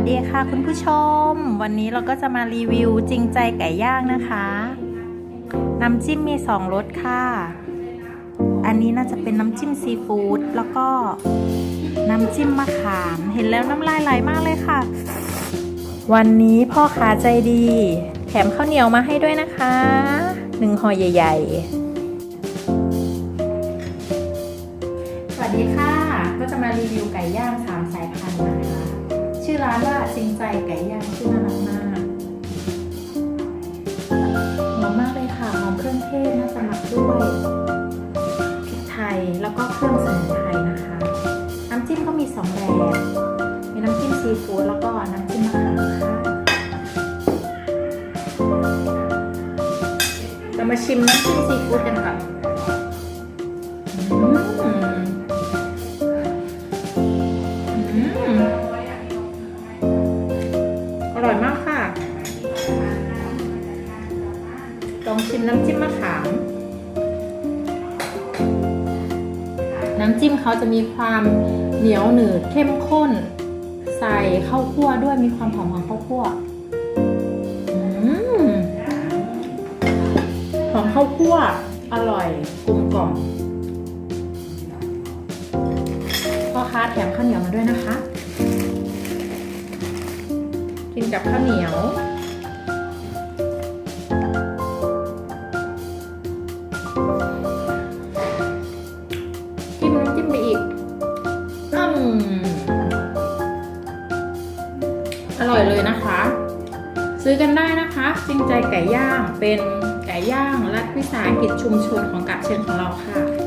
วัสดีค่ะคุณผู้ชม วันนี้เราก็จะมารีวิวจริงใจไก่ย่างนะคะน้ำจิ้มมีสองรสค่ะ อันนี้น่าจะเป็นน้ำจิ้มซีฟู้ดแล้วก็น้ำจิ้มมะขาม เห็นแล้วน้ำลายไหลมากเลยค่ะ วันนี้พ่อขาใจดี แถมข้าวเหนียวมาให้ด้วยนะคะหนึ่งห่อใหญ่ ๆ สวัสดีค่ะ ก็จะมารีวิวไก่ย่างสามสายพันธุ์นะคะ ชื่อร้านว่าจริงใจไก่ย่างชื่อน่ารักมากหอมมากเลยค่ะหอมเครื่องเทศน่าจะหมักด้วยพริกไทยแล้วก็เครื่องสมุนไพรนะคะ น้ำจิ้มก็มีสองแบบมีน้ำจิ้มซีฟู้ดแล้วก็น้ำจิ้มมะขามค่ะเรามาชิมน้ำจิ้มซีฟู้ดกันก่อน อร่อยมากค่ะ ลองชิมน้ำจิ้มมะขาม น้ำจิ้มเขาจะมีความเหนียวหนืดเข้มข้น ใส่ข้าวคั่วด้วยมีความหอมของข้าวคั่วหอมข้าวคั่วอร่อยกลมกล่อมพ่อค้าแถมข้าวเหนียวมาด้วยนะคะ กินกับข้าวเหนียว จิ้มน้ำจิ้มไปอีกอืมอร่อยเลยนะคะ ซื้อกันได้นะคะจริงใจไก่ย่างเป็นไก่ย่างรัฐวิสาหกิจชุมชนของกาบเชิงของเราค่ะ